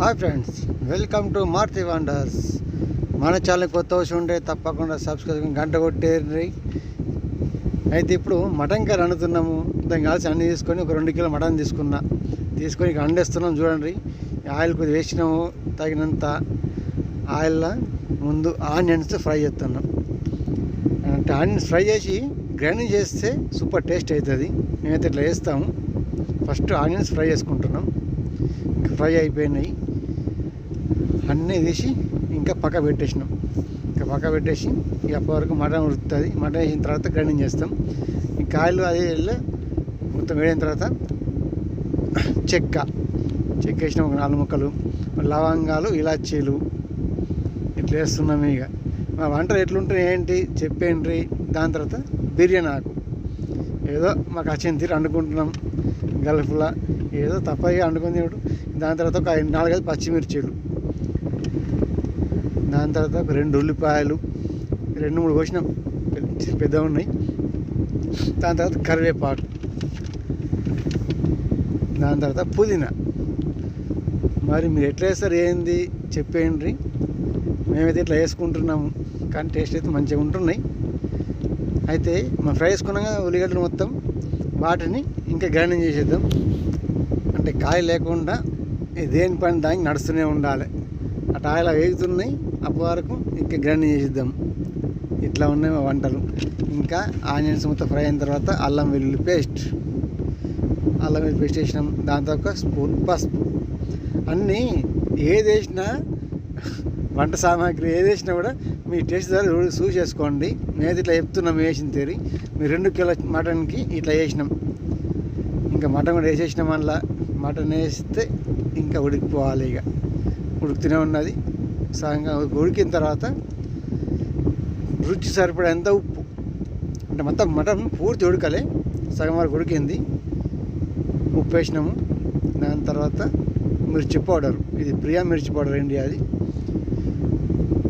Hi friends welcome to Marthi wonders. మన channel కొత్త వచ్చి ఉంటే తప్పకుండా సబ్స్క్రైబ్ గంట కొట్టేరి అయితే ఇప్పుడు మటన్ కర్రీ వండుతున్నాము. దాన్ని కలిసి అన్ని తీసుకొని ఒక రెండు కిలో మటన్ తీసుకున్నా. తీసుకొని ఇక అండేస్తున్నాం చూడండి. ఆయిల్ కొద్దిగా వేసినాము తగినంత ఆయిల్లో ముందు ఆనియన్స్ ఫ్రై చేస్తున్నాం. అంటే ఆనియన్స్ ఫ్రై చేసి గ్రైండింగ్ చేస్తే సూపర్ టేస్ట్ అవుతుంది. మేమైతే ఇట్లా వేస్తాము ఫస్ట్ ఆనియన్స్ ఫ్రై చేసుకుంటున్నాం. ఫ్రై అయిపోయినాయి. అన్నీ తీసి ఇంకా పక్క పెట్టేసినాం. ఇంకా పక్క పెట్టేసి ఇక అప్పటివరకు మటన్ ఉడుతుంది మటన్ వేసిన తర్వాత గ్రైండింగ్ చేస్తాం. ఈ కాయలు అదే వెళ్ళి మొత్తం వేడిన తర్వాత చెక్క. చెక్క వేసిన ఒక నాలుగు ముక్కలు. లవంగాలు ఇలాచీలు. ఇట్లా వేస్తున్నాం ఇక. మా వంటలు ఎట్లుంటాయి ఏంటి చెప్పేంటి? దాని తర్వాత బిర్యానీ ఆకు. ఏదో మాకు వచ్చిన తీరు వండుకుంటున్నాం గల్ఫ్లా. ఏదో తప్పగా వండుకొని దాని తర్వాత ఒక ఐదు నాలుగైదు పచ్చిమిర్చీలు. దాని తర్వాత ఒక రెండు ఉల్లిపాయలు రెండు మూడు కోసినాం పెద్ద ఉన్నాయి. దాని తర్వాత కరివేపాకు. దాని తర్వాత పుదీనా. మరి మీరు ఎట్లా వేస్తారు ఏంది చెప్పేయండి. మేమైతే ఇట్లా వేసుకుంటున్నాము కానీ టేస్ట్ అయితే మంచిగా ఉంటున్నాయి. అయితే మనం ఫ్రై చేసుకున్నాక ఉల్లిగడ్డలు మొత్తం వాటిని ఇంకా గ్రైండింగ్ చేసేద్దాం. అంటే కాయ లేకుండా దేని పని దానికి నడుస్తూనే ఉండాలి. అటు ఆయిలా వేగుతున్నాయి అప్పటి వరకు ఇంకా గ్రైండింగ్ చేసేద్దాం. ఇట్లా ఉన్నాయి మా వంటలు. ఇంకా ఆనియన్స్ మొత్తం ఫ్రై అయిన తర్వాత అల్లం వెల్లుల్లి పేస్ట్. అల్లం వెల్లుల్లి పేస్ట్ వేసినాం. దాంతో ఒక స్పూన్ పసుపు. అన్నీ ఏది వేసినా వంట సామాగ్రి ఏది వేసినా కూడా మీ టేస్ట్ ద్వారా చూ- చూసి చేసుకోండి. నేనైతే ఇట్లా చెప్తున్నాం వేసిన తేరి. మీరు రెండు కిలో మటన్కి ఇట్లా వేసినాం ఇంకా మటన్ కూడా వేసేసినాం అందులో. మటన్ వేస్తే ఇంకా ఉడికిపోవాలి ఇక. ఉడుకుతూనే ఉన్నది. సగంగా ఉడికిన తర్వాత రుచి సరిపడేంత ఉప్పు. అంటే మొత్తం మటన్ పూర్తి ఉడకలే. సగం వరకు ఉడికింది. ఉప్పు వేసినాము. దాని తర్వాత మిర్చి పౌడర్. ఇది ప్రియా మిర్చి పౌడర్ అండి అది.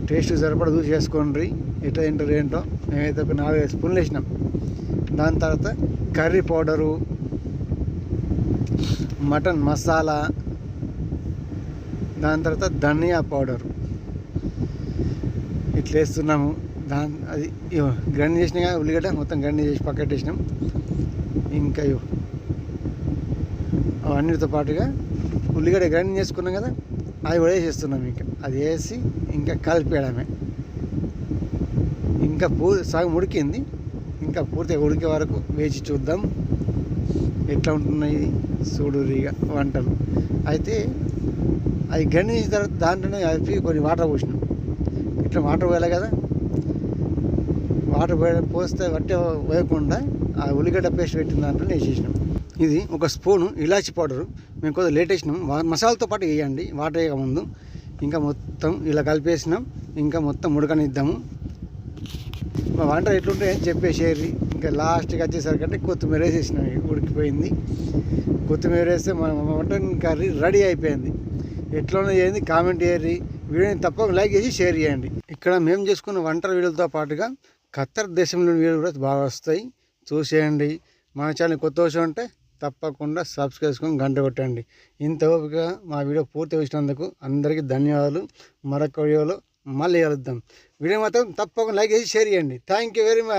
టేస్ట్ సరిపడా చూసి వేసుకోండి. ఎట్లా తింటారు ఏంటో. మేమైతే ఒక నాలుగైదు స్పూన్లు వేసినాం. దాని తర్వాత కర్రీ పౌడరు మటన్ మసాలా దాని తర్వాత ధనియా పౌడరు. ఇట్లా వేస్తున్నాము దాని అది ఇగో గ్రైండ్ చేసినా ఉల్లిగడ్డ మొత్తం గ్రైండ్ చేసి పక్కట్టేసినాం ఇంకా ఇగో పాటుగా ఉల్లిగడ్డ గ్రైండ్ చేసుకున్నాం కదా అది కూడా వేసేస్తున్నాం ఇంకా. అది వేసి ఇంకా కలిపేయడమే. ఇంకా పూ సగం ఉడికింది. ఇంకా పూర్తిగా ఉడికే వరకు వేచి చూద్దాం. ఎట్లా ఉంటున్నాయి చూడురిగా వంటలు. అయితే అది గ్రైండ్ చేసిన తర్వాత దాంట్లోనే కలిపి కొన్ని వాటర్ పోసినాం. ఇట్లా వాటర్ పోయాలి కదా? వాటర్ పోస్తే వట్టే వేయకుండా ఆ ఉల్లిగడ్డ పేస్ట్ పెట్టిన దాంట్లో వేసేసినాం. ఇది ఒక స్పూను ఇలాచి పౌడరు. మేము కొద్దిగా లేట్ వేసినాం. వా- మసాలాతో పాటు వేయండి వాటర్ వేయకముందు ఇంకా మొత్తం ఇలా కలిపేసినాం. ఇంకా మొత్తం ఉడకనిద్దాము. మా వంట ఎట్లుంటే చెప్పేసేరి ఇంకా లాస్ట్కి వచ్చేసరికి అంటే కొత్తిమీర వేసేసినాం. ఉడికిపోయింది. కొత్తిమీర వేస్తే మన వంట కర్రీ రెడీ అయిపోయింది. ఎట్లా ఏంది? కామెంట్ చేయరి వీడియోని తప్పక లైక్ చేసి షేర్ చేయండి. ఇక్కడ మేము చేసుకున్న వంట వీడియోలతో పాటుగా ఖత్తర్ దేశంలోని వీడియోలు కూడా బాగా వస్తాయి. చూసేయండి. మన ఛానల్ కొత్త వచ్చి ఉంటే తప్పకుండా సబ్స్క్రైబ్ చేసుకొని గంట కొట్టండి. ఇంత ఓపిక మా వీడియో పూర్తి వచ్చినందుకు అందరికీ ధన్యవాదాలు. మరొక వీడియోలో మళ్ళీ కలుద్దాం. వీడియో మాత్రం తప్పకుండా లైక్ చేసి షేర్ చేయండి. Thank you very much